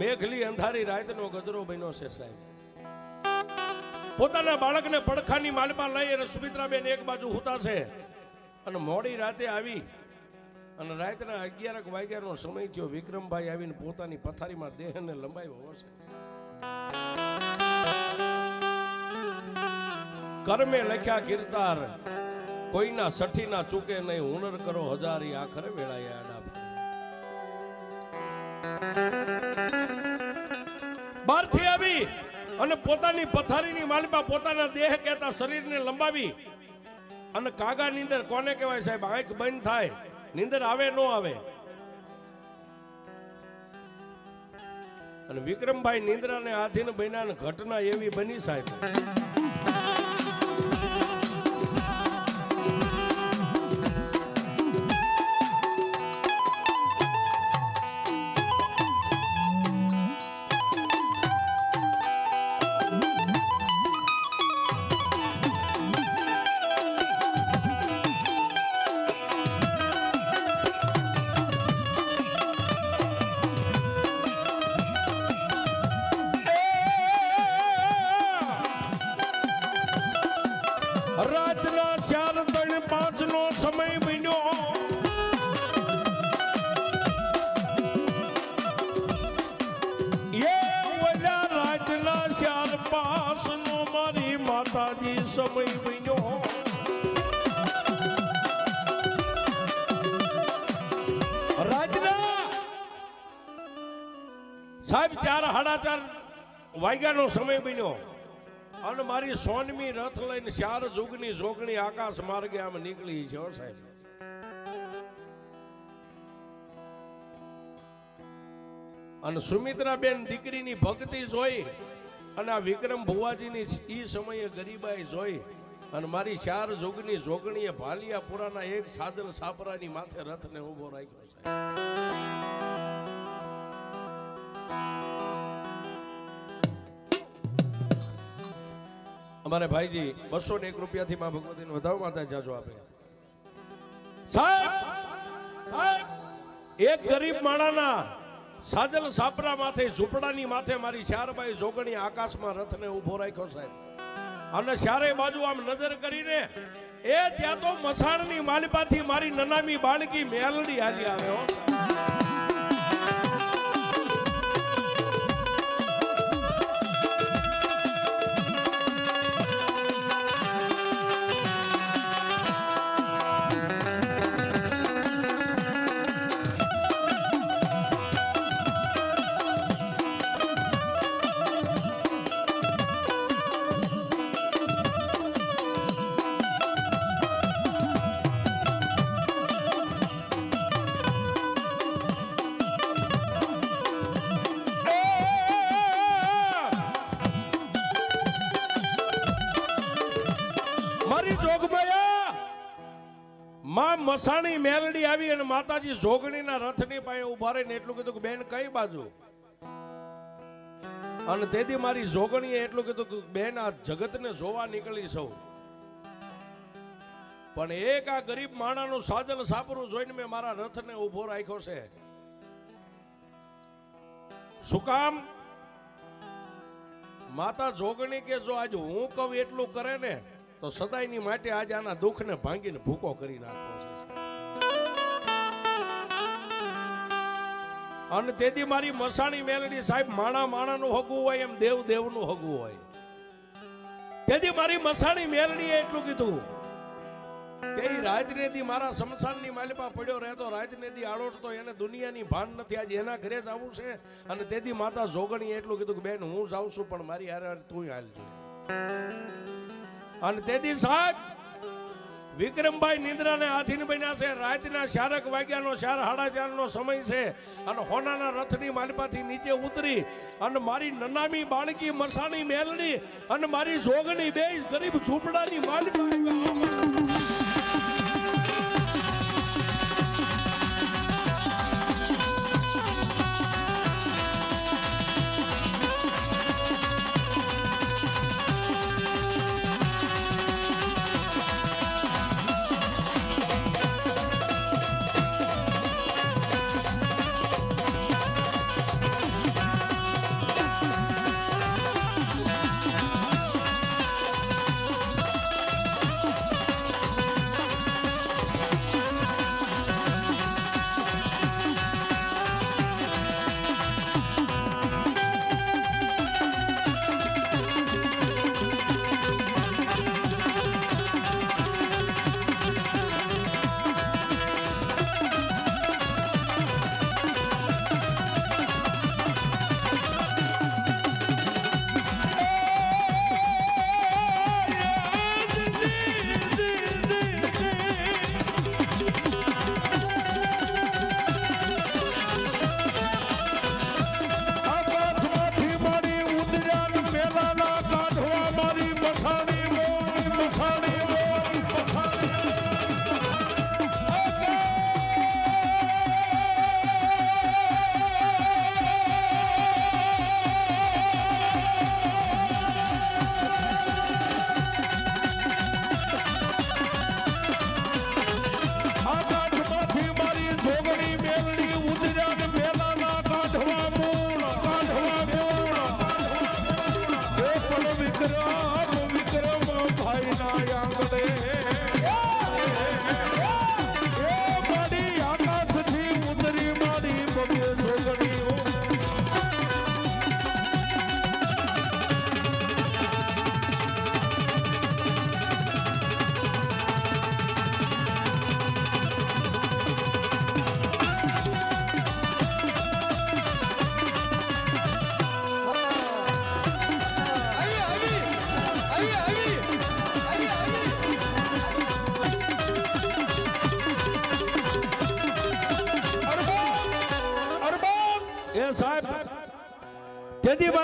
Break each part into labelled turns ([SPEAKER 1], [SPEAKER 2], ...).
[SPEAKER 1] મેઘલી અંધારી રાતનો ગદરો બન્યો છે સાહેબ. પોતાના બાળકને પડખાની માલમાં લઈ અને સુમિત્રાબેન એક બાજુ હુતા છે. અને મોડી રાતે આવી અને રાતના અગિયારક વાગ્યાનો સમય થયો. વિક્રમભાઈ આવીને પોતાની પથારીમાં દેહને લંબાવ્યો હશે કર્મે લખ્યા કીર્તાર કોઈના સઠીના ચૂકે નહીં. હુનર કરો હજારી આખરે વેળાએ આડા બહારથી આવી અને પોતાની પથારીની માલમાં પોતાના દેહ કહેતા શરીરને લંબાવી. અને કાગા નીંદર કોને કહેવાય સાહેબ? આંખ બંધ થાય, નીંદર આવે ન આવે. અને વિક્રમભાઈ નિંદ્રાને આધીન બન્યા ઘટના એવી બની સાહેબ. સાહેબ, ચાર સાડા ચાર વાગ્યાનો સમય બન્યો. અને મારી સોનમી રથ લઈને ચાર જુગની જોગણી આકાશ માર્ગે આમ નીકળી છે સાહેબ. અને સુમિત્રાબેન દીકરીની ભક્તિ જોઈ અને આ વિક્રમ ભુવાજીની ઈ સમયે ગરીબાઈ જોઈ અને મારી ચાર જોગની જોગણીએ ભાલિયા પુરાના એક સાજલ સાપરાની માથે રથને ઊભો રાખ્યો, સાહેબ. અમારે ભાઈજી બસો ને એક રૂપિયાથી માં ભગવતી વધારો માતા જાજો આપે. એક ગરીબ માણાના સાજલ સાપરા માથે, ઝૂંપડાની માથે મારી ચારબાઈ જોગણી આકાશમાં રથને ઊભો રાખ્યો, સાહેબ. અને ચારે બાજુ આમ નજર કરીને, એ, ત્યાં તો મસાણની માલિપાથી મારી નનામી બાળકી મેલડી હાલી આવે, હો. માં મસાણી મેલડી આવી અને માતાજી જોગણીના રથની પાસે ઊભા રહીને એટલું કીધું કે, બેન, કઈ બાજુ? અને તેથી મારી જોગણીએ એટલું કીધું કે, બેન, આ જગતને જોવા નીકળી સૌ પણ એક આ ગરીબ માણાનું સાજલ સાપરું જોઈને મેં મારા રથને ઊભો રાખ્યો છે. શું કામ? માતા જોગણી કે જો આજ હું કહું એટલું કરે ને, તો સદાયની માટે આજ આના દુઃખને ભાંગીને ભૂકો કરી નાખવો છે. અને તેથી મારી મસાણી મેલડી સાહેબ માણા માણાનું હગવું હોય એમ દેવ દેવનું હગવું હોય. તેથી મારી મસાણી મેલડીએ એટલું કીધું કે એ રાજનેદી મારા શમશાનની માલિપા પડ્યો રહેતો રાજનેદી આડોટતો એને દુનિયાની ભાન નથી. આજે એના ઘરે જ આવું છે. અને તેથી માતા જોગણીએ એટલું કીધું કે બેન, હું જાઉં છું, પણ મારી હારે તું હાલ જોઈએ. અને તેથી સાહેબ વિક્રમભાઈ નિંદ્રાને આધીન બન્યા છે. રાતના શારક વાગ્યાનો ચાર સાડા સમય છે. અને હોનાના રથની માલિપાથી નીચે ઉતરી અને મારી નનામી બાળકી મરસાણી મેલડી અને મારી જોગણી બે ગરીબ ઝૂંપડાની માલિકા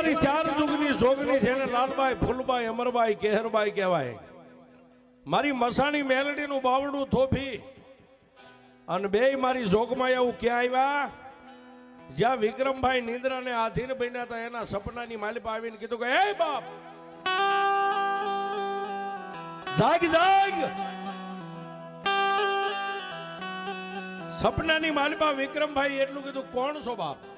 [SPEAKER 1] તેથી ચાર જુગની જોગની જેને લાલભાઈ ફૂલભાઈ અમરભાઈ કેહરભાઈ કહેવાય. મારી મસાણી મેલડીનું બાવડું થોભી અને બે મારી જોગમાં એવું ક્યાં આવ્યા? જ્યાં વિક્રમભાઈ નિંદ્રાને આધીન બન્યા હતા એના સપનાની માલિપા આવીને કીધું કે હે બાપ! જાગ જાગ! સપનાની માલિપા વિક્રમભાઈ એટલું કીધું કોણ છો બાપ?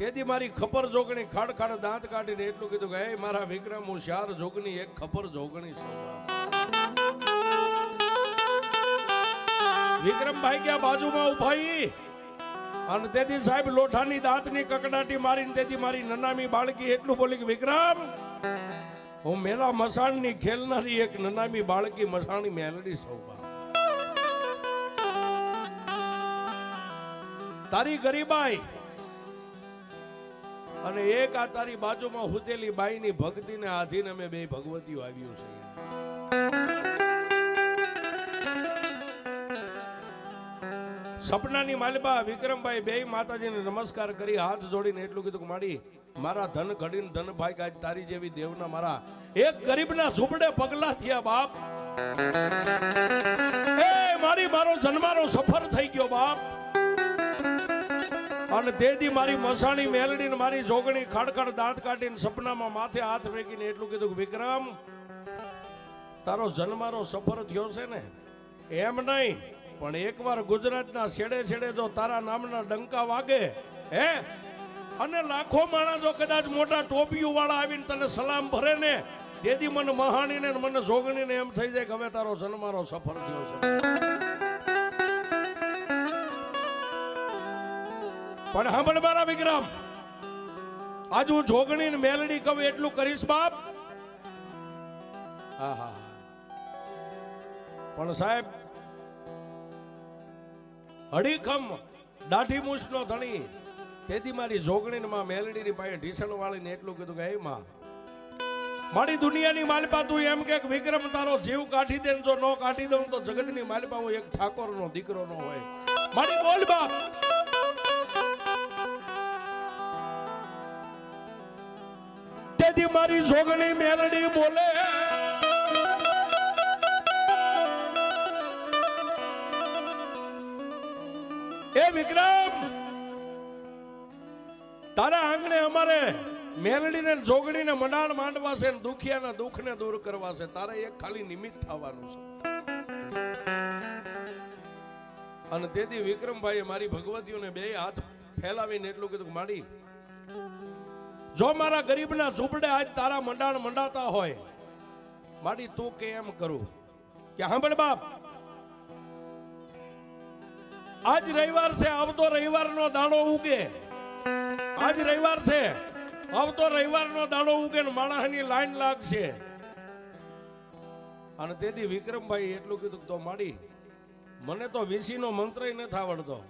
[SPEAKER 1] તેથી મારી ખપર જોગણી ખાડ ખાડ દાંત કાઢીને એટલું કીધું કે, હે મારા વિક્રમ, હું ચાર જોગની એક ખપર જોગણી છું બાપ." વિક્રમભાઈ ગયા બાજુમાં ઉભાઈ અને તેથી સાહેબ લોઠાની દાંતની કકડાટી મારીને તેથી મારી નનામી બાળકી એટલું બોલી કે, વિક્રમ, હું મેલા મસાણની ખેલનારી એક નનામી બાળકી મસાણી મેલડી સૌ તારી ગરીબાઈ અને એક આ તારી બાજુમાં હુતેલી બાઈની ભક્તિને આધીન અમે બે ભગવતીઓ આવ્યું છે સપનાની માલિબા વિક્રમભાઈ બે માતાજીને નમસ્કાર કરી, હાથ જોડીને એટલું કીધું કે, માડી, મારા ધન ઘડીને ધન ભાઈ આજ તારી જેવી દેવના મારા એક ગરીબના ઝૂંપડે પગલા થયા, બાપ. એ મારી મારો જન્મારો સફર થઈ ગયો, બાપ. અને તેથી મારી મસાણી મેલડી ને મારી જોગણી ખડખડ દાંત કાઢીને સપનામાં માથે હાથ ફેંકીને એટલું કીધું વિક્રમ, તારો જન્મારો સફર થયો છે ને? એમ નહીં, પણ એકવાર ગુજરાતના છેડે છેડે જો તારા નામના ડંકા વાગે, હે? અને લાખો માણસ કદાચ મોટા ટોપિયું વાળા આવીને તને સલામ ભરે ને, તેથી મને મહાણીને મને જોગણીને એમ થઈ જાય કે હવે તારો જન્મારો સફર થયો છે. પણ સાંભળ મારા વિક્રમ, આજ હું જોગણી ને મેલડી કહું એટલું કરીશ બાપ. પણ સાહેબ હડીખમ દાઢી મૂછનો ધણી, તેથી મારી જોગણી ને માં મેલડીની પાસે ઢીસણ વાળીને એટલું કીધું કે એ માં, મારી દુનિયાની માલપા તું એમ કે વિક્રમ તારો જીવ કાઢી દે જો નો કાઢી દઉં તો જગતની માલપા હું એક ઠાકોરનો દીકરો નો હોય. મારી બોલ બાપ. તેથી મારી જોગણી મેલડી બોલે, એ વિક્રમ, તારા આંગણે અમારે મેલડીને જોગણીને મંડાણ માંડવા છે દુખિયાના દુઃખને દૂર કરવા છે. તારે એક ખાલી નિમિત્ત થવાનું છે. અને તેથી વિક્રમભાઈએ મારી ભગવતીઓને બે હાથ ફેલાવીને એટલું કીધું માડી જો મારા ગરીબના ઝૂંપડે આજ તારા મંડાણ મંડાતા હોય માડી તું કે એમ કરું? કે સાંભળ બાપ? આજ રવિવાર છે, આવતો રવિવારનો દાડો ઉગે. આજ રવિવાર છે, આવતો રવિવારનો દાડો ઉગે ને માણસની લાઈન લાગશે. અને તેથી વિક્રમભાઈ એટલું કીધું તો માડી, મને તો વીસીનો મંત્ર નથી આવડતો.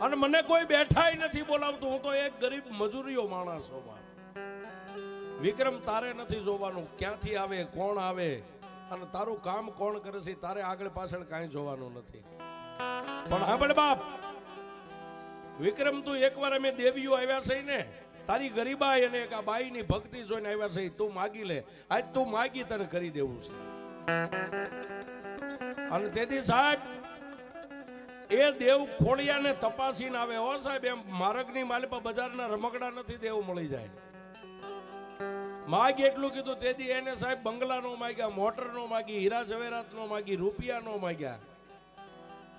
[SPEAKER 1] અને મને કોઈ બેઠાય નથી બોલાવતું. હું તો એક ગરીબ મજૂરીઓ માણસ વિક્રમ તારે નથી જોવાનું. ક્યાંથી આવે, કોણ આવે? અને તારું કામ કોણ કરે છે, તારે આગળ પાછળ કાંઈ જોવાનું નથી. પણ સાંભળ બાપ, વિક્રમ તું એકવાર અમે દેવીઓ આવ્યા છે ને, તારી ગરીબાઈ અને એક આ બાઈની ભક્તિ જોઈને આવ્યા છે, તું માગી લે. આજ તું માગી તને કરી દેવું છે. અને તેથી સાહેબ એ દેવ ખોળિયાને તપાસીને આવે, હો સાહેબ, એમ મારગની માલિપા બજારના રમકડા નથી, દેવ મળી જાય. માગ એટલું કીધું, તેથી એને સાહેબ બંગલા નો માગ્યા, મોટર નો માગી, હીરા જવેરાત નો માગી, રૂપિયા નો માગ્યા.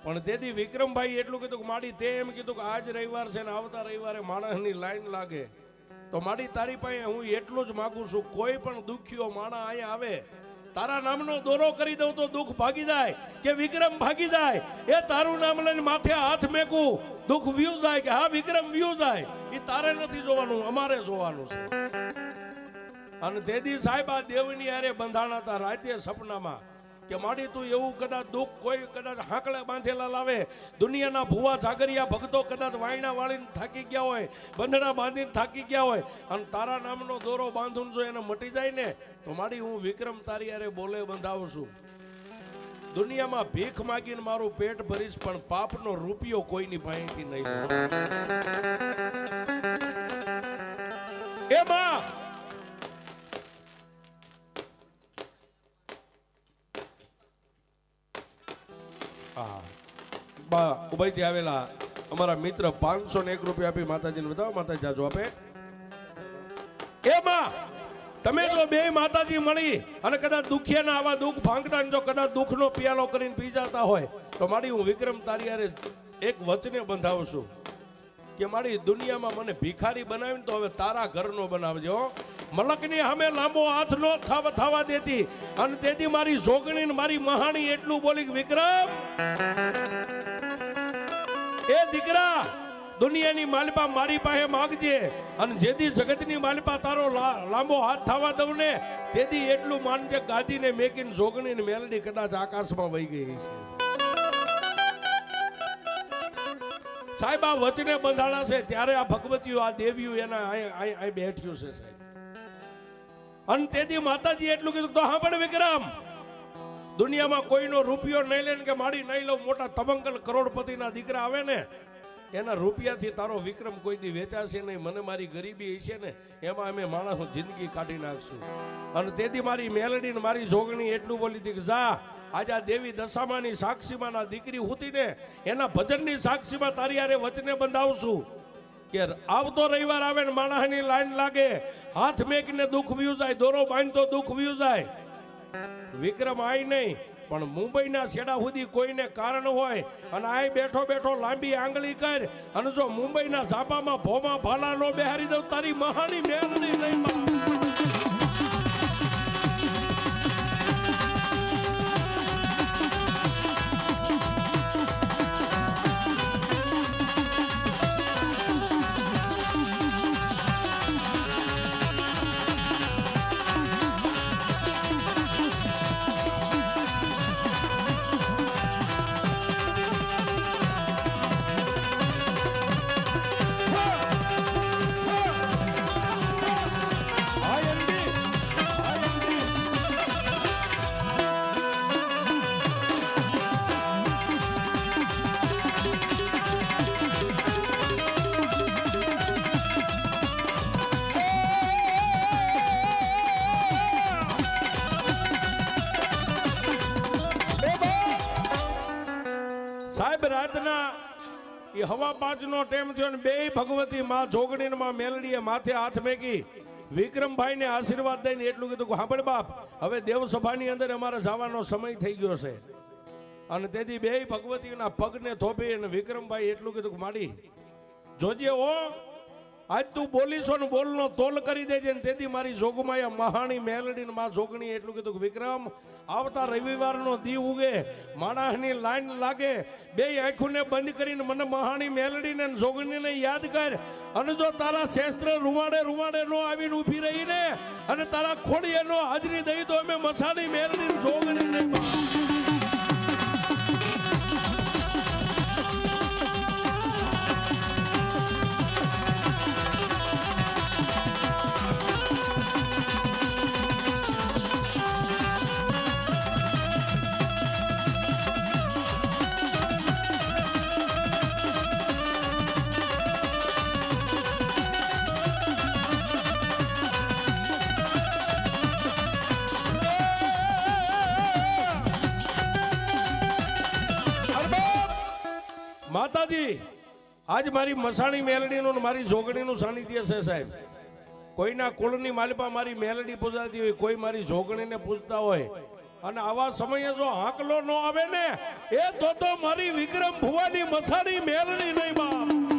[SPEAKER 1] પણ તેથી વિક્રમભાઈ એટલું કીધું કે માડી તે એમ કીધું કે આજ રવિવાર છે ને આવતા રવિવારે માણસની લાઈન લાગે. તો મારી તારી પાસે હું એટલું જ માગું છું, કોઈ પણ દુખ્યો માણા અહીંયા આવે તારા નામનો દોરો કરી દઉં તો દુઃખ ભાગી જાય કે વિક્રમ ભાગી જાય? એ તારું નામ લઈને માથે હાથ મેકું. દુઃખ વ્યુ જાય કે હા, વિક્રમ વ્યુ જાય. એ તારે નથી જોવાનું, અમારે જોવાનું છે. અને દેદી સાહેબ આ દેવની આરે બંધાણા હતા, રાતે સપનામાં. કે માડી તું એવું કદાચ દુઃખ કોઈ કદાચ હાંકળે બાંધેલા લાવે. દુનિયાના ભુવા જાગરિયા ભક્તો કદાચ વાયણા વાળીને થાકી ગયા હોય બંધણા બાંધીને થાકી ગયા હોય, અને તારા નામનો દોરો બાંધું જો એને મટી જાય ને, તો માડી હું વિક્રમ તારી અરે બોલે બંધાવું છું. દુનિયામાં ભીખ માગીને મારું પેટ ભરીશ, પણ પાપનો રૂપિયો કોઈની પાસેથી નહીં. એ માં! બા ઉભયથી આવેલા અમારા મિત્ર પાંચસો ને એક રૂપિયા આપી માતાજીને બતાવો, માતાજી જાજો આપે એમાં તમે જો બે માતાજી મળી અને કદાચ દુખિયાના આવા દુઃખ ભાંગતા જો કદાચ દુઃખનો પિયાલો કરીને પી જતા હોય, તો મારી હું વિક્રમ તારી એક વચને બંધાવું છું કે મારી દુનિયામાં મને ભિખારી બનાવીને તો હવે તારા ઘરનો બનાવજો. મલકની અમે લાંબો હાથ નો ખાવા થવા દેતી અને તેથી મારી જોગણી મારી મહાણી એટલું બોલી વિક્રમ એ દીકરા, દુનિયાની માલિપા મારી પાસે માગજે અને જેથી જગતની માલિપા તારો લાંબો હાથ થવા દઉં ને તેથી એટલું માનજે ગાદીને મેકીને જોગણીને મેલડી કદાચ આકાશમાં વહી ગઈ છે સાહેબ, આ વચને બંધાણા છે, ત્યારે આ ભગવતીઓ, આ દેવીઓ એના અહીં- બેઠ્યું છે સાહેબ. અને તેથી માતાજી એટલું કીધું, તો હા પણ વિક્રમ દુનિયામાં કોઈનો રૂપિયો નહીં લે કે મારી નહીં લઉં, મોટા તબંગલ કરોડપતિના દીકરા આવે ને, એના રૂપિયાથી તારો વિક્રમ કોઈ દી વેચાશે નહીં, મને મારી ગરીબી હશે ને, એમાં અમે માણસ જિંદગી કાઢી નાખશું. અને તેથી મારી મેલડી ને મારી જોગણી એટલું બોલી હતી કે જા, આજે આ દેવી દશામાની સાક્ષીમાં દીકરી હુતી ને, એના ભજનની સાક્ષીમાં તારી આરે વચને બંધાવશું. કે આવતો રવિવાર આવે ને માણસની લાઈન લાગે, હાથ મેકીને દુઃખ વ્યુ જાય, દોરો બાંધતો દુઃખ વ્યુ જાય વિક્રમ આય નહીં. પણ મુંબઈના છેડા સુધી કોઈને કારણ હોય અને આય બેઠો બેઠો લાંબી આંગળી કર અને જો મુંબઈના ઝાપામાં ભોમાં ભાલા નો બેહારી દઉં તારી મહાની મેળની નહીં રાતના એ હવા પાંચનો ટેમ થયો ને બે ભગવતી માં જોગણી માં મેલડીએ માથે હાથ મેકી વિક્રમભાઈને આશીર્વાદ દઈને એટલું કીધું કે બાપ, હવે દેવસભાની અંદર અમારે જવાનો સમય થઈ ગયો છે. અને તેથી બે ભગવતીના પગને થોપી અને વિક્રમભાઈ એટલું કીધું માડી, જોજે ઓ આજ તું બોલીશો ને બોલનો તોલ કરી દેજે ને તેથી મારી જોગમાયા મહાણી મેલડી ને માં જોગણી એટલું કીધું વિક્રમ, આવતા રવિવારનો દી ઉગે, માણસની લાઈન લાગે, બે આંખોને બંધ કરીને મને મહાણી મેલડીને જોગણીને યાદ કર. અને જો તારા શેસ્ત્ર રૂવાડે રૂવાડે નો આવીને ઊભી રહીને અને તારા ખોડીએ નો હાજરી દઈ તો અમે મસાણી મેલડી ને જોગણીને આજ મારી મસાણી મેલડીનું મારી જોગણીનું સાનિધ્ય છે, સાહેબ. કોઈના કુળની માલિપા મારી મેલડી પૂજાતી હોય, કોઈ મારી જોગણીને પૂજતા હોય. અને આવા સમયે જો હાંકલો ન આવે ને, એ તો તો મારી વિક્રમ ભુવાની મસાણી મેલડી નહીં બા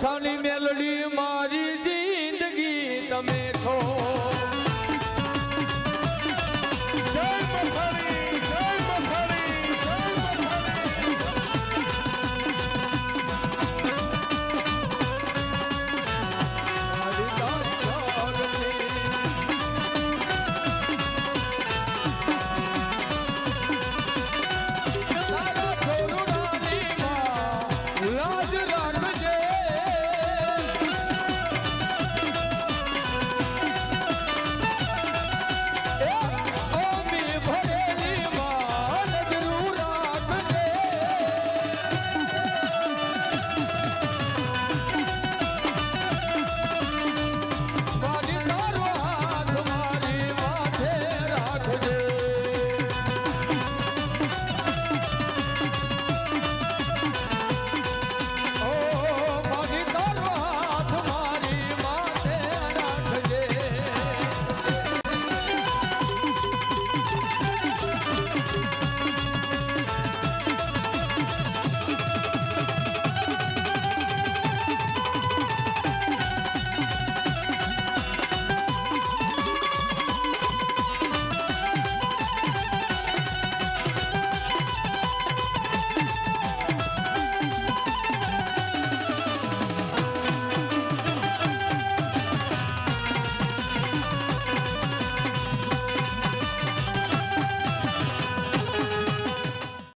[SPEAKER 2] સૌની મેલડી